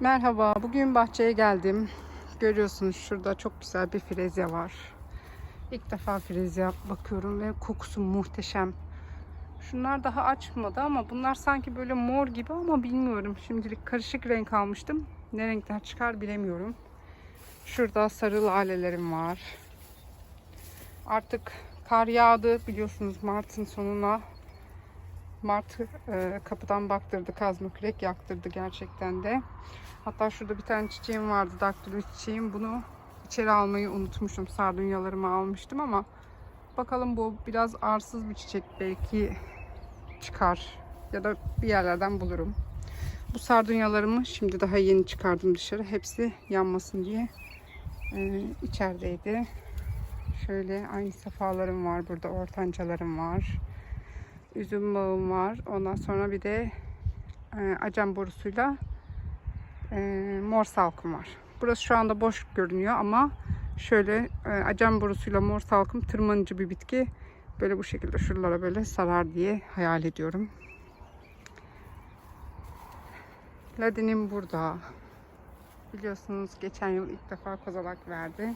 Merhaba, bugün bahçeye geldim. Görüyorsunuz şurada çok güzel bir frezya var. İlk defa frezya bakıyorum ve kokusu muhteşem. Şunlar daha açmadı ama bunlar sanki böyle mor gibi ama bilmiyorum. Şimdilik karışık renk almıştım. Ne renkler çıkar bilemiyorum. Şurada sarı lalelerim var. Artık kar yağdı biliyorsunuz Mart'ın sonuna. Mart e, kapıdan baktırdı, kazma kürek yaktırdı gerçekten de. Hatta şurada bir tane çiçeğim vardı, daktilo çiçeğim. Bunu içeri almayı unutmuşum. Sardunyalarımı almıştım ama bakalım bu biraz arsız bir çiçek belki çıkar ya da bir yerlerden bulurum. Bu sardunyalarımı şimdi daha yeni çıkardım dışarı. Hepsi yanmasın diye e, içerideydi. Şöyle aynı safalarım var burada, ortancalarım var üzüm bağım var. Ondan sonra bir de e, acem borusuyla e, mor salkım var. Burası şu anda boş görünüyor ama şöyle e, acem borusuyla mor salkım tırmanıcı bir bitki. Böyle bu şekilde şuralara böyle sarar diye hayal ediyorum. Ladinim burada. Biliyorsunuz geçen yıl ilk defa kozalak verdi.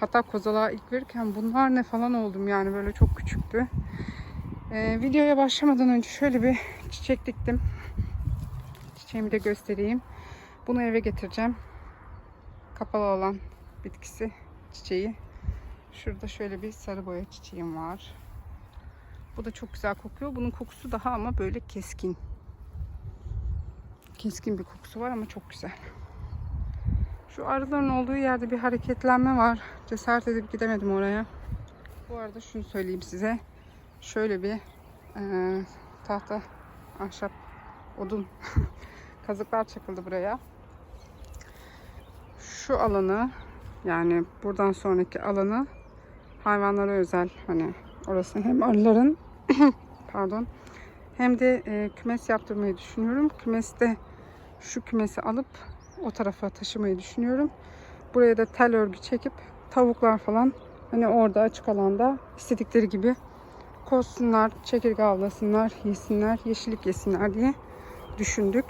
Hatta kozalağı ilk verirken bunlar ne falan oldum yani böyle çok küçüktü. Ee, videoya başlamadan önce şöyle bir çiçek diktim. Çiçeğimi de göstereyim. Bunu eve getireceğim. Kapalı olan bitkisi, çiçeği. Şurada şöyle bir sarı boya çiçeğim var. Bu da çok güzel kokuyor. Bunun kokusu daha ama böyle keskin. Keskin bir kokusu var ama çok güzel. Şu arıların olduğu yerde bir hareketlenme var. Cesaret edip gidemedim oraya. Bu arada şunu söyleyeyim size şöyle bir e, tahta ahşap odun kazıklar çakıldı buraya. Şu alanı yani buradan sonraki alanı hayvanlara özel hani orası hem arıların pardon hem de e, kümes yaptırmayı düşünüyorum. Kümeste şu kümesi alıp o tarafa taşımayı düşünüyorum. Buraya da tel örgü çekip tavuklar falan hani orada açık alanda istedikleri gibi kozsunlar, çekirge avlasınlar, yesinler, yeşillik yesinler diye düşündük.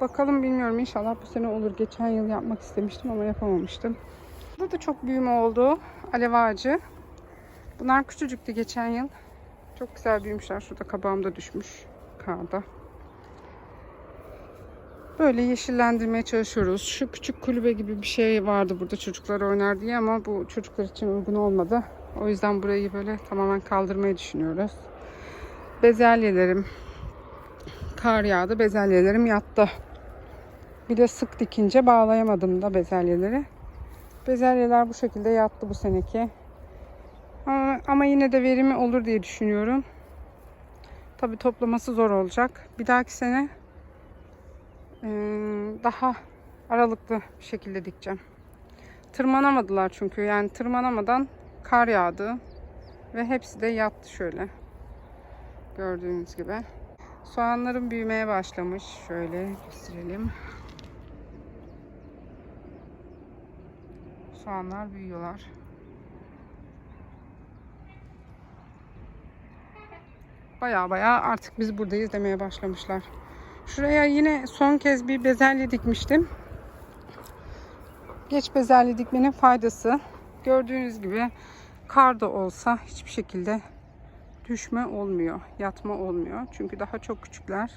Bakalım bilmiyorum inşallah bu sene olur. Geçen yıl yapmak istemiştim ama yapamamıştım. Burada da çok büyüme oldu. Alev ağacı. Bunlar küçücüktü geçen yıl. Çok güzel büyümüşler. Şurada kabağım da düşmüş karda. Böyle yeşillendirmeye çalışıyoruz. Şu küçük kulübe gibi bir şey vardı burada çocuklar oynar diye ama bu çocuklar için uygun olmadı. O yüzden burayı böyle tamamen kaldırmayı düşünüyoruz. Bezelyelerim kar yağdı. Bezelyelerim yattı. Bir de sık dikince bağlayamadım da bezelyeleri. Bezelyeler bu şekilde yattı bu seneki. Ama, ama yine de verimi olur diye düşünüyorum. Tabi toplaması zor olacak. Bir dahaki sene daha aralıklı bir şekilde dikeceğim. Tırmanamadılar çünkü. Yani tırmanamadan kar yağdı. Ve hepsi de yattı şöyle. Gördüğünüz gibi. Soğanlarım büyümeye başlamış. Şöyle gösterelim. Soğanlar büyüyorlar. Baya baya artık biz buradayız demeye başlamışlar. Şuraya yine son kez bir bezelye dikmiştim. Geç bezelye dikmenin faydası gördüğünüz gibi kar da olsa hiçbir şekilde düşme olmuyor, yatma olmuyor. Çünkü daha çok küçükler.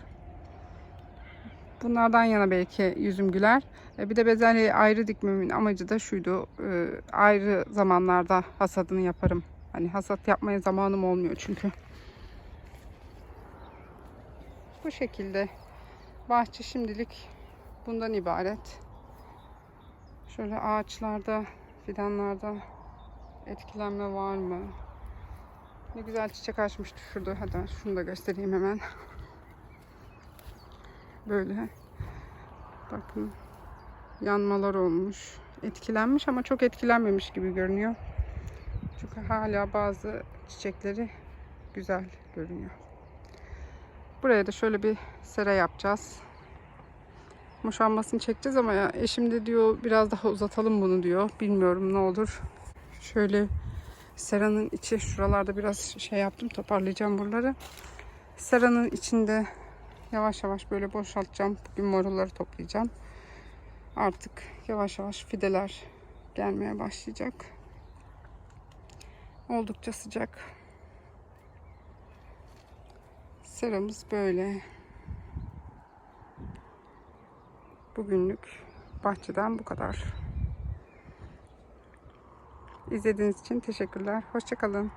Bunlardan yana belki yüzüm güler. E, bir de bezelyeyi ayrı dikmemin amacı da şuydu. E, ayrı zamanlarda hasadını yaparım. Hani hasat yapmaya zamanım olmuyor çünkü. Bu şekilde bahçe şimdilik bundan ibaret. Şöyle ağaçlarda, fidanlarda etkilenme var mı? Ne güzel çiçek açmıştı şurada. Hadi şunu da göstereyim hemen. Böyle. Bakın. Yanmalar olmuş. Etkilenmiş ama çok etkilenmemiş gibi görünüyor. Çünkü hala bazı çiçekleri güzel görünüyor. Buraya da şöyle bir sera yapacağız. Muşanmasını çekeceğiz ama ya eşim de diyor biraz daha uzatalım bunu diyor. Bilmiyorum ne olur. Şöyle seranın içi şuralarda biraz şey yaptım toparlayacağım buraları. Seranın içinde yavaş yavaş böyle boşaltacağım. Bugün marulları toplayacağım. Artık yavaş yavaş fideler gelmeye başlayacak. Oldukça sıcak. Seramız böyle. Bugünlük bahçeden bu kadar. İzlediğiniz için teşekkürler. Hoşçakalın.